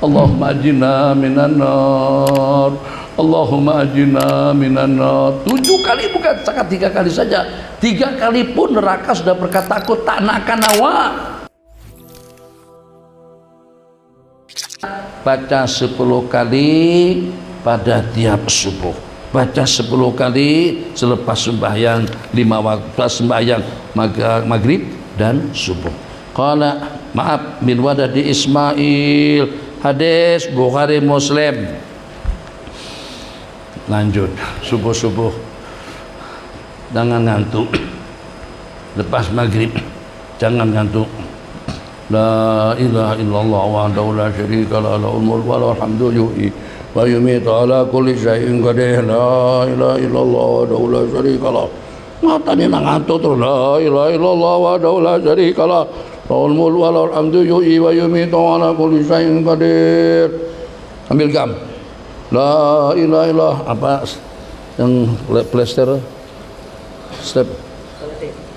Allahumma ajina minan nar. Allahumma ajina minan tujuh kali bukan cakap tiga kali saja. Tiga kali pun neraka sudah berkata takut tak nakan awak baca sepuluh kali pada tiap subuh. Baca sepuluh kali selepas sembahyang lima waktu sembahyang mag- maghrib dan subuh. Qala maaf min wadadi Ismail hadis Bukhari Muslim. Lanjut. Subuh-subuh. Jangan ngantuk. Lepas maghrib jangan ngantuk. La ilaha illallah wahdahu la syarika la lahul mulku wa lahul hamdu wa yumiitu ala kulli syai'in qadir. La ilaha illallah wahdahu la syarika la mata ni ngantuk terus. La ilaha illallah wahdahu la syarika la lahul mulku wa lahul hamdu wa yumiitu ala kulli syai'in qadir ambil gam la ilaha illallah apa yang plester step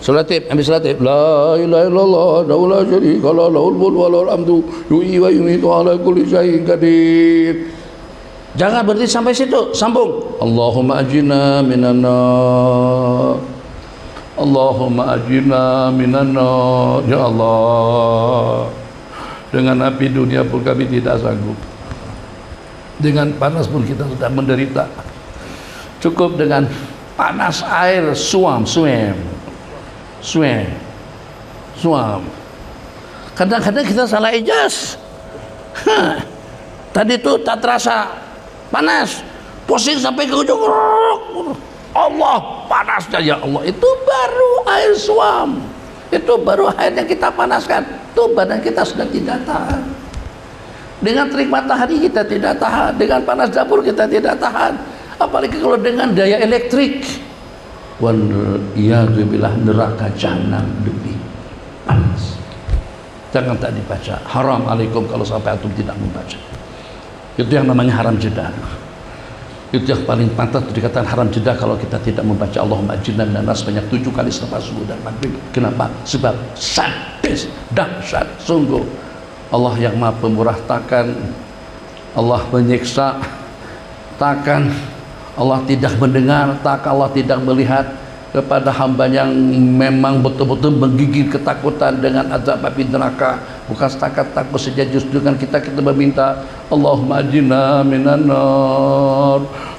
Salatif, ambil salatif. La ilaha illallah, la syarika la lahul mulku wa lahul wa yumiitu ala kulli syai'in qadir. Jangan berhenti sampai situ, sambung. Allahumma ajina minan nar. Allahumma ajina minan. Ya Allah. Dengan api dunia pun kami tidak sanggup. Dengan panas pun kita sudah menderita. Cukup dengan panas air suam, swim swam swam kadang-kadang kita salah ijas Hah. tadi tuh tak terasa panas pusing sampai ke ujung Allah panasnya ya Allah. Itu baru air suam. Itu baru air yang kita panaskan. Tuh badan kita sudah tidak tahan. Dengan terik matahari kita tidak tahan. Dengan panas dapur kita tidak tahan. Apalagi kalau dengan daya elektrik. Billah neraka jahanam lebih panas. Jangan tak dibaca. Haram alaikum kalau sampai antum tidak membaca. Itu yang namanya haram jeda itu yang paling pantas dikatakan haram jeda kalau kita tidak membaca Allahumma ajinna minan nas banyak tujuh kali selepas subuh dan maghrib. Kenapa? sebab sadis dahsyat sungguh. Allah yang maha pemurah takkan Allah menyiksa takkan. Allah tidak mendengar tak Allah tidak melihat kepada hamba yang memang betul-betul menggigit ketakutan dengan azab api neraka. Bukan setakat takut saja justru dengan kita kita meminta Allahumma ajina minan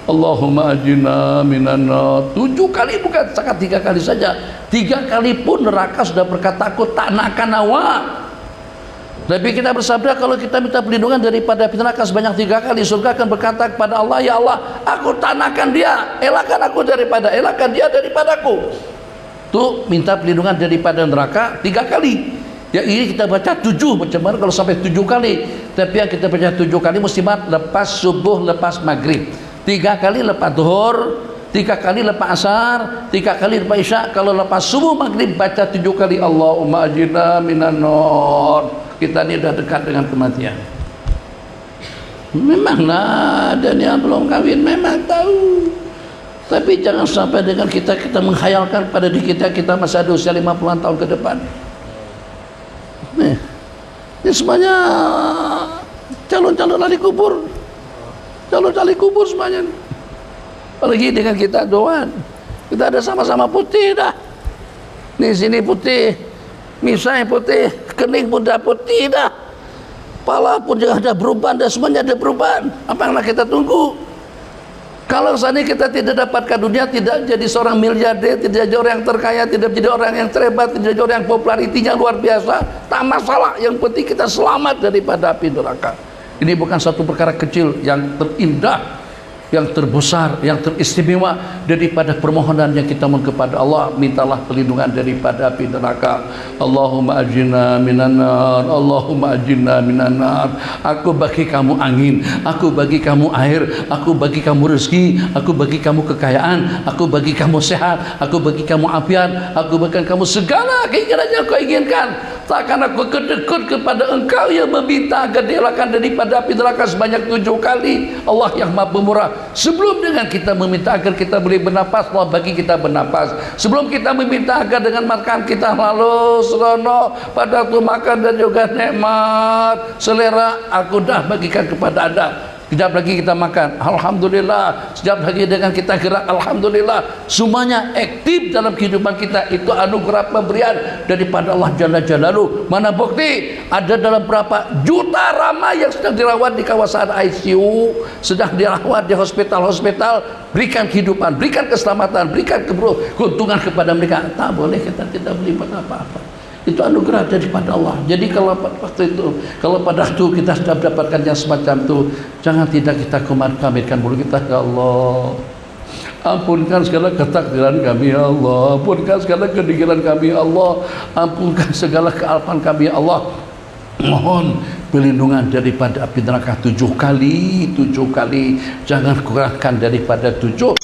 Allahumma ajina minan tujuh kali bukan setakat tiga kali saja. Tiga kali pun neraka sudah berkata takut tak nakan awak Nabi kita bersabda kalau kita minta perlindungan daripada api neraka sebanyak tiga kali. Surga akan berkata kepada Allah ya Allah aku tanahkan dia elakkan aku daripada elakkan dia daripadaku. Tuh minta perlindungan daripada neraka tiga kali. Ya ini kita baca tujuh macam mana kalau sampai tujuh kali? Tapi yang kita baca tujuh kali muslimat lepas subuh lepas maghrib. Tiga kali lepas duhur tiga kali lepas asar tiga kali lepas isya. Kalau lepas subuh maghrib baca tujuh kali Allahumma ajina minan nar kita ni dah dekat dengan kematian. Memanglah dan yang belum kahwin memang tahu. Tapi jangan sampai dengan kita kita menghayalkan pada diri kita kita masih ada usia 50 tahun ke depan. Nih ini semuanya calon-calon ahli kubur. Calon-calon kubur semuanya. Apalagi dengan kita doan. Kita ada sama-sama putih dah. Nih sini putih misalnya putih kening pun dah putih dah. Pala pun juga ada perubahan dan semuanya ada perubahan. Apa yang kita tunggu? Kalau ini kita tidak dapatkan dunia tidak jadi seorang miliarder tidak jadi orang yang terkaya tidak jadi orang yang terhebat tidak jadi orang yang popularitinya luar biasa tak masalah. Yang penting kita selamat daripada api neraka. Ini bukan satu perkara kecil yang terindah yang terbesar, yang teristimewa daripada permohonan yang kita mohon kepada Allah. Mintalah perlindungan daripada api neraka. Allahumma ajina minan nar Allahumma ajina minan nar. Aku bagi kamu angin aku bagi kamu air aku bagi kamu rezeki aku bagi kamu kekayaan aku bagi kamu sehat aku bagi kamu afiat aku bagi kamu segala keinginan yang kau inginkan takkan aku kedekut kepada engkau yang meminta agar dielakkan daripada api neraka sebanyak tujuh kali. Allah yang maha pemurah. Sebelum dengan kita meminta agar kita boleh bernapas Allah bagi kita bernapas. Sebelum kita meminta agar dengan makan kita lalu serono pada waktu makan dan juga nikmat. Selera aku dah bagikan kepada anda Sekejap lagi kita makan. Alhamdulillah. Sekejap lagi dengan kita gerak. Alhamdulillah. Semuanya aktif dalam kehidupan kita. Itu anugerah pemberian Daripada Allah Jalla Jalaluh Mana bukti? Ada dalam berapa juta ramai Yang sedang dirawat di kawasan ICU Sedang dirawat di hospital-hospital. Berikan kehidupan Berikan keselamatan Berikan keuntungan kepada mereka. Tak boleh kita tidak buat apa-apa itu anugerah daripada Allah. Jadi kalau pada waktu itu kalau pada waktu kita sudah mendapatkan yang semacam itu jangan tidak kita komat-kamitkan mulut kita ya Allah ampunkan segala ketakdiran kami ya Allah ampunkan segala kedigiran kami ya Allah ampunkan segala kealpan kami ya Allah. Mohon perlindungan daripada api neraka tujuh kali tujuh kali. Jangan kurangkan daripada tujuh